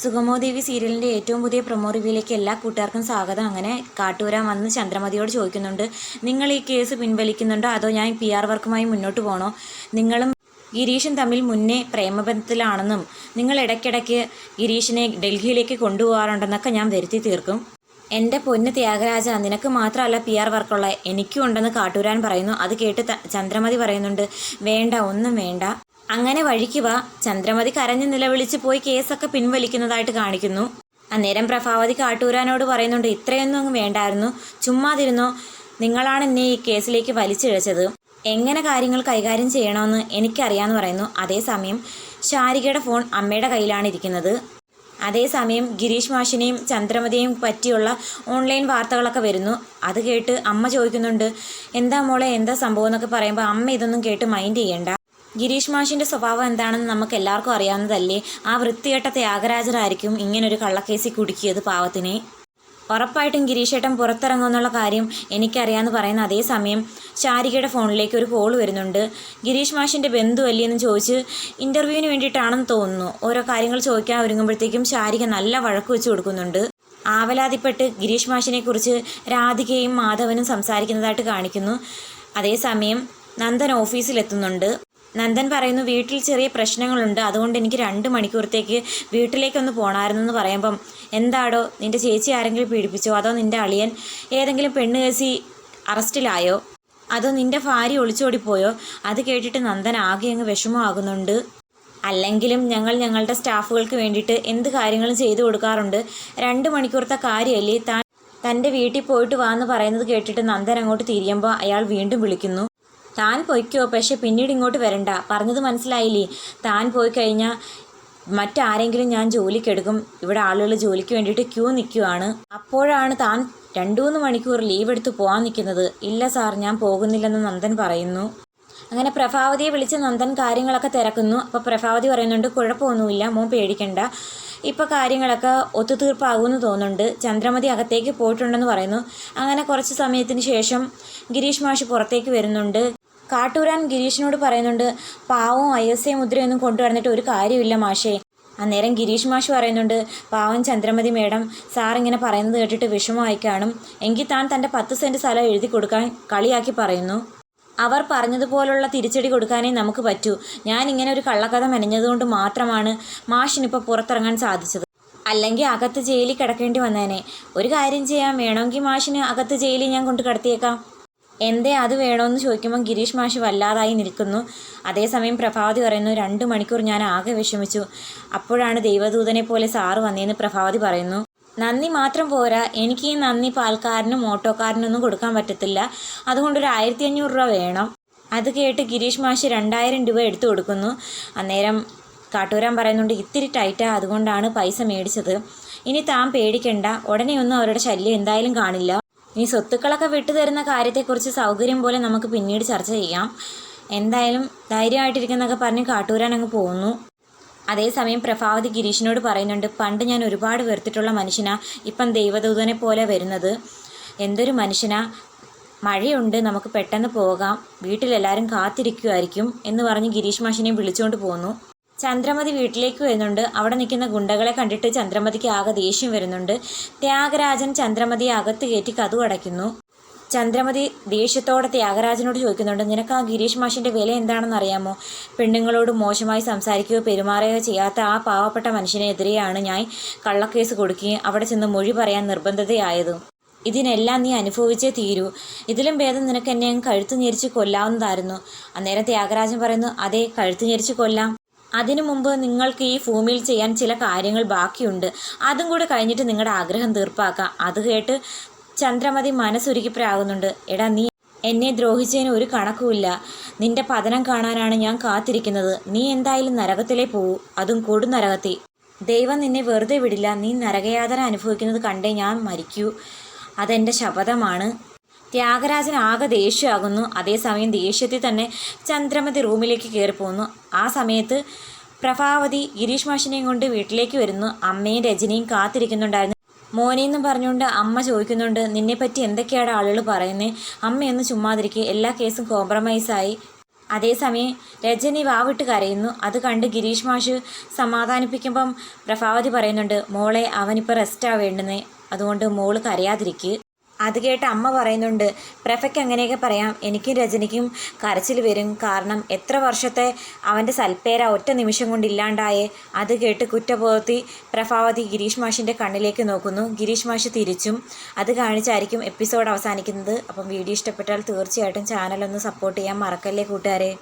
സുഗമോ ദേവി സീരിയലിന്റെ ഏറ്റവും പുതിയ പ്രൊമോ റിവ്യൂയിലേക്ക് എല്ലാ കൂട്ടുകാർക്കും സ്വാഗതം. അങ്ങനെ കാട്ടൂരാൻ വന്ന് ചന്ദ്രമതിയോട് ചോദിക്കുന്നുണ്ട് നിങ്ങൾ ഈ കേസ് പിൻവലിക്കുന്നുണ്ടോ? അതോ ഞാൻ പി ആർ വർക്കുമായി മുന്നോട്ട് പോകണോ നിങ്ങളും ഗിരീഷും തമ്മിൽ മുന്നേ പ്രേമബന്ധത്തിലാണെന്നും നിങ്ങൾ ഇടയ്ക്കിടയ്ക്ക് ഗിരീഷിനെ ഡൽഹിയിലേക്ക് കൊണ്ടുപോകാറുണ്ടെന്നൊക്കെ ഞാൻ വരുത്തി തീർക്കും. എന്റെ പൊന്ന് ത്യാഗരാജ നിനക്ക് മാത്രമല്ല പി ആർ വർക്കുള്ള എനിക്കും ഉണ്ടെന്ന് കാട്ടൂരാൻ പറയുന്നു. അത് കേട്ട് ചന്ദ്രമതി പറയുന്നുണ്ട് വേണ്ട ഒന്നും വേണ്ട. അങ്ങനെ വഴിക്ക് വാ. ചന്ദ്രമതി കരഞ്ഞു നിലവിളിച്ച് പോയി കേസൊക്കെ പിൻവലിക്കുന്നതായിട്ട് കാണിക്കുന്നു. അന്നേരം പ്രഭാവതി കാട്ടൂരാനോട് പറയുന്നുണ്ട് ഇത്രയൊന്നും അങ്ങ് വേണ്ടായിരുന്നു. ചുമ്മാതിരുന്നോ. നിങ്ങളാണ് എന്നെ ഈ കേസിലേക്ക് വലിച്ചിഴച്ചത്. എങ്ങനെ കാര്യങ്ങൾ കൈകാര്യം ചെയ്യണമെന്ന് എനിക്കറിയാമെന്ന് പറയുന്നു. അതേസമയം ശാരികയുടെ ഫോൺ അമ്മയുടെ കയ്യിലാണ് ഇരിക്കുന്നത്. അതേസമയം ഗിരീഷ് മാഷിനെയും ചന്ദ്രമതിയെയും പറ്റിയുള്ള ഓൺലൈൻ വാർത്തകളൊക്കെ വരുന്നു. അത് കേട്ട് അമ്മ ചോദിക്കുന്നുണ്ട് എന്താ മോളെ എന്താ സംഭവം? എന്നൊക്കെ പറയുമ്പോൾ അമ്മ ഇതൊന്നും കേട്ട് മൈൻഡ് ചെയ്യണ്ട. ഗിരീഷ് മാഷിന്റെ സ്വഭാവം എന്താണെന്ന് നമുക്ക് എല്ലാവർക്കും അറിയാവുന്നതല്ലേ? ആ വൃത്തികെട്ട ത്യാഗരാജരായിരിക്കും ഇങ്ങനൊരു കള്ളക്കേസിൽ കുടുക്കിയത് പാവത്തിനെ. ഉറപ്പായിട്ടും ഗിരീഷേട്ടൻ പുറത്തിറങ്ങുമെന്നുള്ള കാര്യം എനിക്കറിയാമെന്ന് പറയുന്ന അതേസമയം ശാരികയുടെ ഫോണിലേക്ക് ഒരു കോൾ വരുന്നുണ്ട്. ഗിരീഷ് മാഷിന്റെ ബന്ധു അല്ലേന്ന് ചോദിച്ച് ഇന്റർവ്യൂവിന് വേണ്ടിയിട്ടാണെന്ന് തോന്നുന്നു. ഓരോ കാര്യങ്ങൾ ചോദിക്കാൻ ഒരുങ്ങുമ്പോഴത്തേക്കും ശാരിക നല്ല വഴക്ക് വെച്ച് കൊടുക്കുന്നുണ്ട്. ആവലാതിപ്പെട്ട് ഗിരീഷ് മാഷിനെക്കുറിച്ച് രാധികയും മാധവനും സംസാരിക്കുന്നതായിട്ട് കാണിക്കുന്നു. അതേസമയം നന്ദൻ ഓഫീസിലെത്തുന്നുണ്ട്. നന്ദൻ പറയുന്നു വീട്ടിൽ ചെറിയ പ്രശ്നങ്ങളുണ്ട്. അതുകൊണ്ട് എനിക്ക് രണ്ട് മണിക്കൂറത്തേക്ക് വീട്ടിലേക്കൊന്ന് പോകണമായിരുന്നു എന്ന് പറയുമ്പം എന്താടോ നിന്റെ ചേച്ചി ആരെങ്കിലും പീഡിപ്പിച്ചോ? അതോ നിന്റെ അളിയൻ ഏതെങ്കിലും പെണ്ണ് കേസി അറസ്റ്റിലായോ? അതോ നിന്റെ ഭാര്യ ഒളിച്ചോടിപ്പോയോ? അത് കേട്ടിട്ട് നന്ദൻ ആകെ അങ്ങ് വിഷമമാകുന്നുണ്ട്. അല്ലെങ്കിലും ഞങ്ങൾ ഞങ്ങളുടെ സ്റ്റാഫുകൾക്ക് വേണ്ടിയിട്ട് എന്ത് കാര്യങ്ങളും ചെയ്തു കൊടുക്കാറുണ്ട്. രണ്ട് മണിക്കൂറത്തെ കാര്യമല്ലേ താൻ തന്റെ വീട്ടിൽ പോയിട്ട് വാന്ന് പറയുന്നത് കേട്ടിട്ട് നന്ദൻ അങ്ങോട്ട് തിരിയുമ്പോൾ അയാൾ വീണ്ടും വിളിക്കുന്നു. താൻ പൊയ്ക്കോ പക്ഷെ പിന്നീട് ഇങ്ങോട്ട് വരണ്ട. പറഞ്ഞത് മനസ്സിലായില്ലേ? താൻ പോയി കഴിഞ്ഞാൽ മറ്റാരെങ്കിലും ഞാൻ ജോലിക്കെടുക്കും. ഇവിടെ ആളുകൾ ജോലിക്ക് വേണ്ടിയിട്ട് ക്യൂ നിൽക്കുവാണ്. അപ്പോഴാണ് താൻ രണ്ടു മൂന്ന് മണിക്കൂർ ലീവ് എടുത്ത് പോകാൻ നിൽക്കുന്നത്. ഇല്ല സാർ ഞാൻ പോകുന്നില്ലെന്ന് നന്ദൻ പറയുന്നു. അങ്ങനെ പ്രഭാവതിയെ വിളിച്ച് നന്ദൻ കാര്യങ്ങളൊക്കെ തിരക്കുന്നു. അപ്പോൾ പ്രഭാവതി പറയുന്നുണ്ട് കുഴപ്പമൊന്നുമില്ല മോൻ പേടിക്കണ്ട. ഇപ്പോൾ കാര്യങ്ങളൊക്കെ ഒത്തുതീർപ്പാകുമെന്ന് തോന്നുന്നുണ്ട്. ചന്ദ്രമതി അകത്തേക്ക് പോയിട്ടുണ്ടെന്ന് പറയുന്നു. അങ്ങനെ കുറച്ച് സമയത്തിന് ശേഷം ഗിരീഷ് മാഷ് പുറത്തേക്ക് വരുന്നുണ്ട്. കാട്ടൂരാൻ ഗിരീഷിനോട് പറയുന്നുണ്ട് പാവം ഐ എസ് ഐ മുദ്രയൊന്നും കൊണ്ടുവന്നിട്ട് ഒരു കാര്യമില്ല മാഷേ. അന്നേരം ഗിരീഷ് മാഷ് പറയുന്നുണ്ട് പാവം ചന്ദ്രമതി മേഡം സാർ ഇങ്ങനെ പറയുന്നത് കേട്ടിട്ട് വിഷമമായി കാണും. എങ്കിൽ താൻ തന്റെ പത്ത് സെന്റ് സ്ഥലം എഴുതി കൊടുക്കാൻ കളിയാക്കി പറയുന്നു. അവർ പറഞ്ഞതുപോലുള്ള തിരിച്ചടി കൊടുക്കാനേ നമുക്ക് പറ്റൂ. ഞാൻ ഇങ്ങനെ ഒരു കള്ളക്കഥ മെനഞ്ഞതുകൊണ്ട് മാത്രമാണ് മാഷിനിപ്പോൾ പുറത്തിറങ്ങാൻ സാധിച്ചത്. അല്ലെങ്കിൽ അകത്ത് ജയിലിൽ കിടക്കേണ്ടി വന്നേനെ. ഒരു കാര്യം ചെയ്യാം. വേണമെങ്കിൽ മാഷിന് അകത്ത് ജയിലിൽ ഞാൻ കൊണ്ട് കിടത്തിയേക്കാം. എന്തേ അത് വേണമെന്ന് ചോദിക്കുമ്പോൾ ഗിരീഷ് മാഷ് വല്ലാതായി നിൽക്കുന്നു. അതേസമയം പ്രഭാവതി പറയുന്നു രണ്ട് മണിക്കൂർ ഞാൻ ആകെ വിഷമിച്ചു. അപ്പോഴാണ് ദൈവദൂതനെ പോലെ സാറ് വന്നതെന്ന് പ്രഭാവതി പറയുന്നു. നന്ദി മാത്രം പോരാ. എനിക്ക് ഈ നന്ദി പാൽക്കാരനും ഓട്ടോക്കാരനൊന്നും കൊടുക്കാൻ പറ്റത്തില്ല. അതുകൊണ്ട് ഒരു ആയിരത്തി അഞ്ഞൂറ് രൂപ വേണം. അത് കേട്ട് ഗിരീഷ് മാഷ് രണ്ടായിരം രൂപ എടുത്തു കൊടുക്കുന്നു. അന്നേരം കാട്ടൂരാൻ പറയുന്നുണ്ട് ഇത്തിരി ടൈറ്റാ അതുകൊണ്ടാണ് പൈസ മേടിച്ചത്. ഇനി താൻ പേടിക്കണ്ട. ഉടനെയൊന്നും അവരുടെ ശല്യം എന്തായാലും കാണില്ല. ഈ സ്വത്തുക്കളൊക്കെ വിട്ടു തരുന്ന കാര്യത്തെക്കുറിച്ച് സൗകര്യം പോലെ നമുക്ക് പിന്നീട് ചർച്ച ചെയ്യാം. എന്തായാലും ധൈര്യമായിട്ടിരിക്കുന്നൊക്കെ പറഞ്ഞ് കാട്ടൂരാൻ അങ്ങ് പോകുന്നു. അതേസമയം പ്രഭാവതി ഗിരീഷിനോട് പറയുന്നുണ്ട് പണ്ട് ഞാൻ ഒരുപാട് വെറുത്തിട്ടുള്ള മനുഷ്യനാ ഇപ്പം ദൈവദൂതനെ പോലെ വരുന്നത്. എന്തൊരു മനുഷ്യനാ? മഴയുണ്ട് നമുക്ക് പെട്ടെന്ന് പോകാം. വീട്ടിലെല്ലാവരും കാത്തിരിക്കുമായിരിക്കും എന്ന് പറഞ്ഞ് ഗിരീഷ് മാഷിനെ വിളിച്ചുകൊണ്ട് പോന്നു. ചന്ദ്രമതി വീട്ടിലേക്ക് വരുന്നുണ്ട്. അവിടെ നിൽക്കുന്ന ഗുണ്ടകളെ കണ്ടിട്ട് ചന്ദ്രമതിക്ക് ആകെ ദേഷ്യം വരുന്നുണ്ട്. ത്യാഗരാജൻ ചന്ദ്രമതിയെ അകത്ത് കയറ്റി കഥ അടയ്ക്കുന്നു. ചന്ദ്രമതി ദേഷ്യത്തോടെ ത്യാഗരാജനോട് ചോദിക്കുന്നുണ്ട് നിനക്ക് ആ ഗിരീഷ് മാഷിന്റെ വില എന്താണെന്ന് അറിയാമോ? പെണ്ണുങ്ങളോട് മോശമായി സംസാരിക്കുകയോ പെരുമാറുകയോ ചെയ്യാത്ത ആ പാവപ്പെട്ട മനുഷ്യനെതിരെയാണ് ഞാൻ കള്ളക്കേസ് കൊടുക്കുകയും അവിടെ ചെന്ന് മൊഴി പറയാൻ നിർബന്ധതയായതും. ഇതിനെല്ലാം നീ അനുഭവിച്ചേ തീരൂ. ഇതിലും ഭേദം നിനക്ക് എന്നെ കഴുത്ത് ഞെരിച്ച് കൊല്ലാവുന്നതായിരുന്നു. അന്നേരം ത്യാഗരാജൻ പറയുന്നു അതെ കഴുത്ത് ഞെരിച്ച് കൊല്ലാം. അതിനു മുമ്പ് നിങ്ങൾക്ക് ഈ ഭൂമിയിൽ ചെയ്യാൻ ചില കാര്യങ്ങൾ ബാക്കിയുണ്ട്. അതും കൂടെ കഴിഞ്ഞിട്ട് നിങ്ങളുടെ ആഗ്രഹം തീർപ്പാക്കാം. അത് കേട്ട് ചന്ദ്രമതി മനസ്സുരുക്കി പ്രാകുന്നുണ്ട്. എടാ നീ എന്നെ ദ്രോഹിച്ചതിന് ഒരു കണക്കുമില്ല. നിന്റെ പതനം കാണാനാണ് ഞാൻ കാത്തിരിക്കുന്നത്. നീ എന്തായാലും നരകത്തിലേ പോവൂ. അതും കൊടും നരകത്തി ദൈവം നിന്നെ വെറുതെ വിടില്ല. നീ നരകയാതന അനുഭവിക്കുന്നത് കണ്ടേ ഞാൻ മരിക്കൂ. അതെന്റെ ശപഥമാണ്. ത്യാഗരാജൻ ആകെ ദേഷ്യമാകുന്നു. അതേസമയം ദേഷ്യത്തിൽ തന്നെ ചന്ദ്രമതി റൂമിലേക്ക് കയറി പോകുന്നു ആ സമയത്ത് പ്രഭാവതി ഗിരീഷ് മാഷിനെയും കൊണ്ട് വീട്ടിലേക്ക് വരുന്നു. അമ്മയും രജനിയും കാത്തിരിക്കുന്നുണ്ടായിരുന്നു. മോനെന്നും പറഞ്ഞുകൊണ്ട് അമ്മ ചോദിക്കുന്നുണ്ട് നിന്നെപ്പറ്റി എന്തൊക്കെയാണ് ആളുകൾ പറയുന്നത് അമ്മയൊന്ന് ചുമ്മാതിരിക്കുക എല്ലാ കേസും കോംപ്രമൈസായി അതേസമയം രജനി വാവിട്ട് കരയുന്നു. അത് കണ്ട് ഗിരീഷ് മാഷ് സമാധാനിപ്പിക്കുമ്പം പ്രഭാവതി പറയുന്നുണ്ട് മോളെ അവനിപ്പോൾ റെസ്റ്റാണ് വേണ്ടുന്നത് അതുകൊണ്ട് മോൾ കരയാതിരിക്കുക അത് കേട്ട് അമ്മ പറയുന്നുണ്ട് പ്രഫയ്ക്ക് അങ്ങനെയൊക്കെ പറയാം. എനിക്കും രജനിക്കും കരച്ചിൽ വരും. കാരണം എത്ര വർഷത്തെ അവന്റെ സൽപ്പേര ഒറ്റ നിമിഷം കൊണ്ട് ഇല്ലാണ്ടായേ. അത് കേട്ട് കുറ്റബോധത്തി പ്രഭാവതി ഗിരീഷ് മാഷിന്റെ കണ്ണിലേക്ക് നോക്കുന്നു. ഗിരീഷ് മാഷ് തിരിച്ചും. അത് കാണിച്ചായിരിക്കും എപ്പിസോഡ് അവസാനിക്കുന്നത്. അപ്പം വീഡിയോ ഇഷ്ടപ്പെട്ടാൽ തീർച്ചയായിട്ടും ചാനലൊന്ന് സപ്പോർട്ട് ചെയ്യാൻ മറക്കല്ലേ കൂട്ടുകാരെ?